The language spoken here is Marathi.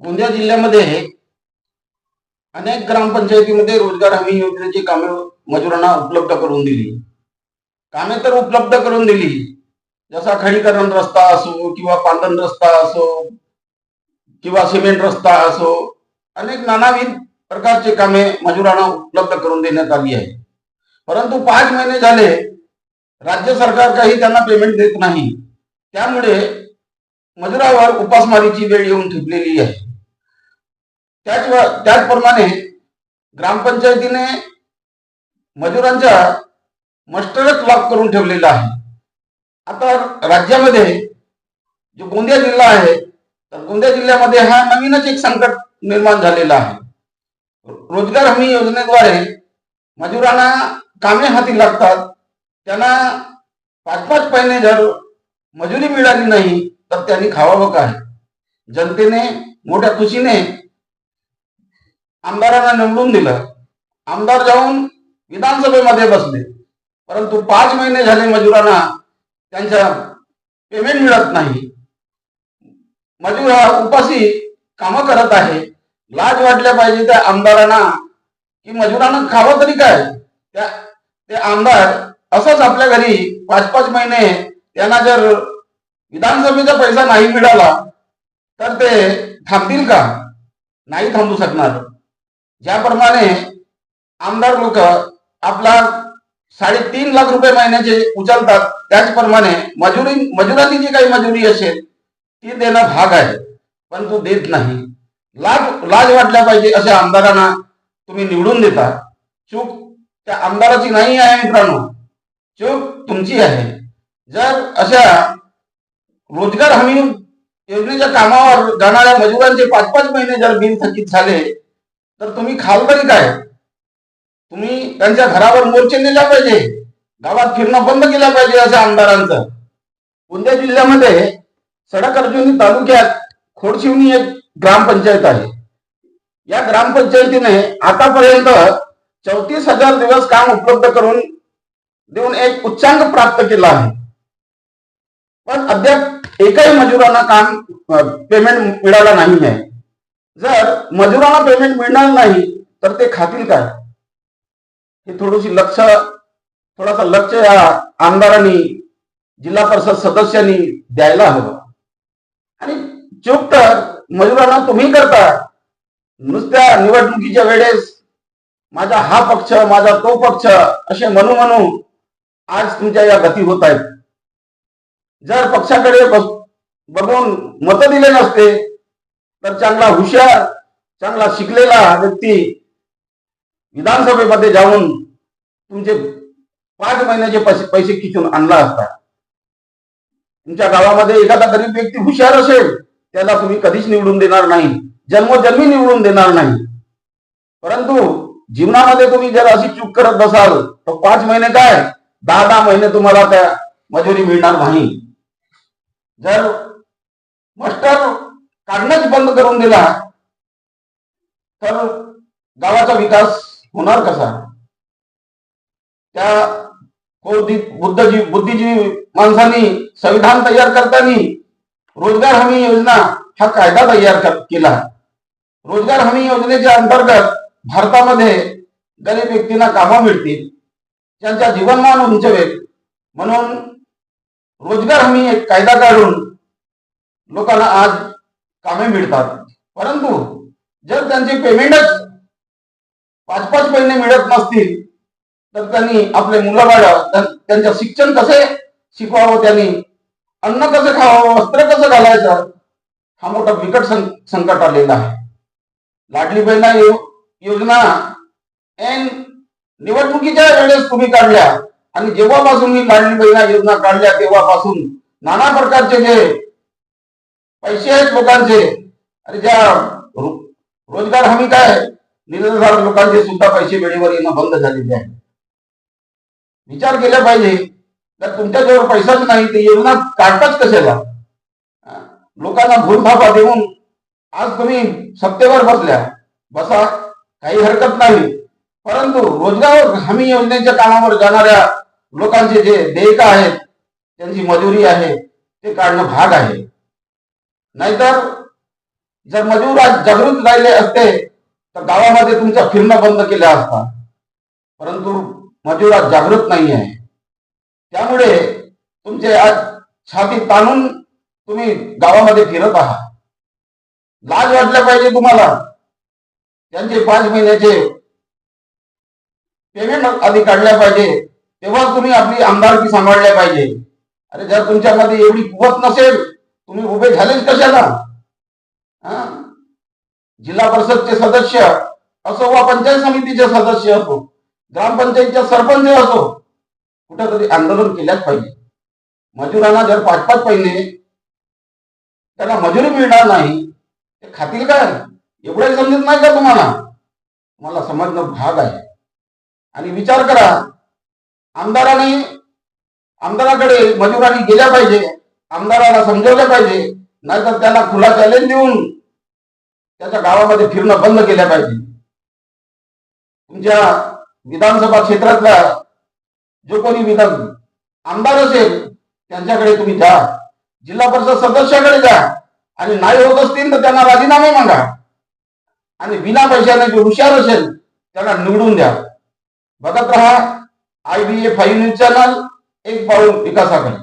गोंदिया जिल्ह्यामध्ये अनेक ग्रामपंचायतीमध्ये रोजगार हमी योजनेची कामे मजुरांना उपलब्ध करून दिली. कामे तर उपलब्ध करून दिली. जसा खडीकरण रस्ता असो किंवा पांदन रस्ता असो किंवा सिमेंट रस्ता असो अनेक नानाविध प्रकारचे कामे मजुरांना उपलब्ध करून देण्यात आली आहे परंतु पाच महिने झाले राज्य सरकार काही त्यांना पेमेंट देत नाही. त्यामुळे मजुरावर उपासमारीची वेळ येऊन ठेपलेली आहे. त्याच त्याचप्रमाणे ग्रामपंचायतीने मजुरांचा मस्टरच लॉक करून ठेवलेला आहे. आता राज्यामध्ये जो गोंदिया जिल्हा आहे तर गोंदिया जिल्ह्यामध्ये हा नवीनच एक संकट निर्माण झालेला आहे. रोजगार हमी योजनेद्वारे मजुरांना कामे हाती लागतात. त्यांना पाच पाच महिने जर मजुरी मिळाली नाही तर त्यांनी खावावं काय? जनतेने मोठ्या खुशीने आमदारांना निवडून दिलं. आमदार जाऊन विधानसभेमध्ये बसले. परंतु पाच महिने झाले मजुरांना त्यांच्या पेमेंट मिळत नाही. मजूर हा उपाशी कामं करत आहे. लाज वाटल्या पाहिजे त्या आमदारांना की मजुरांना खावं तरी काय? त्या ते आमदार असंच आपल्या घरी पाच पाच महिने त्यांना जर विधानसभेचा पैसा नाही मिळाला तर ते थांबतील का? नाही थांबू शकणार. ज्याप्रमाणे आमदार लोक आपला साडेतीन लाख रुपये महिन्याचे उचलतात त्याचप्रमाणे मजुरी मजुरांनी जी काही मजुरी असेल ती देणं भाग आहे पण तो देत नाही. लाज लाज वाटल्या पाहिजे अशा आमदारांना तुम्ही निवडून देता. चूक त्या आमदाराची नाही आहे मित्रांनो. चूक तुमची आहे. जर अशा रोजगार हमी योजनेच्या कामावर जाणाऱ्या मजुरांचे पाच पाच महिने जर बिन थकित झाले तर तुम्ही खाल तरी काय? तुम्ही त्यांच्या घरावर मोर्चे नेला पाहिजे गावात फिरणं बंद केलं पाहिजे अशा आमदारांचं. गोंदिया जिल्ह्यामध्ये सडक अर्जुनी तालुक्यात खोडशिवनी एक ग्रामपंचायत आहे. या ग्रामपंचायतीने आतापर्यंत चौतीस हजार दिवस काम उपलब्ध करून देऊन एक उच्चांक प्राप्त केला आहे. पण अद्याप एकही मजुरांना काम पेमेंट मिळाला नाही आहे जर मजुरांना पेमेंट मिळणार नाही तर ते खातील काय? हे थोडीशी लक्ष थोडासा लक्ष या आमदारांनी जिल्हा परिषद सदस्यांनी द्यायला हवं. आणि चूक तर मजुरांना तुम्ही करता. नुसत्या निवडणुकीच्या वेळेस माझा हा पक्ष माझा तो पक्ष असे म्हणू म्हणू आज तुमच्या या गती होत आहेत. जर पक्षाकडे बस- बघून मत दिले नसते तर चांगला हुशार चांगला शिकलेला व्यक्ती विधानसभेमध्ये जाऊन तुमचे पाच महिन्याचे पैसे पैसे खिचून आणला असता. तुमच्या गावामध्ये एखादा गरीब व्यक्ती हुशार असेल त्याला तुम्ही कधीच निवडून देणार नाही. जन्मोजन्मी निवडून देणार नाही. परंतु जीवनामध्ये तुम्ही जर अशी चूक करत बसाल तर पाच महिने काय? दहा दहा महिने तुम्हाला त्या मजुरी मिळणार नाही. जर मास्टर काढणंच बंद करून दिला तर गावाचा विकास होणार कसा? त्या बौद्धिक बुद्धजीवी बुद्धिजीवी माणसांनी संविधान तयार करताना रोजगार हमी योजना हा कायदा तयार केला. रोजगार हमी योजनेच्या अंतर्गत भारतामध्ये गरीब व्यक्तींना कामं मिळतील. त्यांचा जीवनमान उंचवेल. म्हणून रोजगार हमी एक कायदा काढून लोकांना आज कामे मिळतात. परंतु जर त्यांचे पेमेंटच पाच पाच महिने मिळत नसतील तर त्यांनी आपले मुलं बाळ त्यांचं शिक्षण कसे शिकवावं त्यांनी अन्न कसं खावं वस्त्र कसं घालायचं हा मोठा बिकट संकट आलेला आहे. लाडली बहिणा यो- योजना एन निवडणुकीच्या वेळेस तुम्ही काढल्या आणि जेव्हापासून मी लाडली बहिणा योजना काढल्या तेव्हापासून नाना प्रकारचे जे पैसे आहेत लोकांचे आणि ज्या रोजगार हमी काय निरधार लोकांचे सुद्धा पैसे वेळेवर येणं बंद झालेले आहे. विचार केला पाहिजे तर तुमच्याजवळ पैसाच नाही ते योजना काढताच कशाला? लोकांना भूलथापा देऊन आज तुम्ही सत्तेवर बसल्या बसा काही हरकत नाही. परंतु रोजगार हमी योजनेच्या कामावर जाणाऱ्या लोकांचे जे देयक आहेत त्यांची मजुरी आहे ते काढणं भाग आहे. नाहीतर जर मजूर आज जागृत राहिले असते तर गावामध्ये तुमचं फिरणं बंद केलं असता परंतु मजूर आज जागृत नाही आहे. त्यामुळे तुमचे आज छाती ताणून तुम्ही गावामध्ये फिरत आहात. लाज वाटल्या पाहिजे तुम्हाला. त्यांचे पाच महिन्याचे पेमेंट आधी काढल्या पाहिजे. तेव्हा तुम्ही आपली आमदारकी सांभाळल्या पाहिजे. अरे जर तुमच्यामध्ये एवढी कुवत नसेल तुम्ही उभे झालेच कशाला? जिल्हा परिषदचे सदस्य असो वा पंचायत समितीचे सदस्य असो ग्रामपंचायतच्या सरपंच असो कुठेतरी आंदोलन केल्याच पाहिजे. मजुरांना जर पाच पाच महिने त्यांना मजुरी मिळणार नाही ते खातील काय? एवढंही समजत नाही का तुम्हाला? तुम्हाला समजणं भाग आहे. आणि विचार करा आमदाराने आमदाराकडे मजुरांनी गेल्या पाहिजे आमदाराला समजवलं पाहिजे नाहीतर त्याला खुला चॅलेंज देऊन त्याच्या गावामध्ये फिरणं बंद केलं पाहिजे. तुमच्या विधानसभा क्षेत्रातला जो कोणी विधान आमदार असेल त्यांच्याकडे तुम्ही जा. जिल्हा परिषद सदस्याकडे जा. आणि नाही होत असतील तर त्यांना राजीनामे मागा. आणि बिना पैशाने जे हुशार असेल त्यांना निवडून द्या. बघत राहा I B A five news channel एक पाऊल विकासाकडे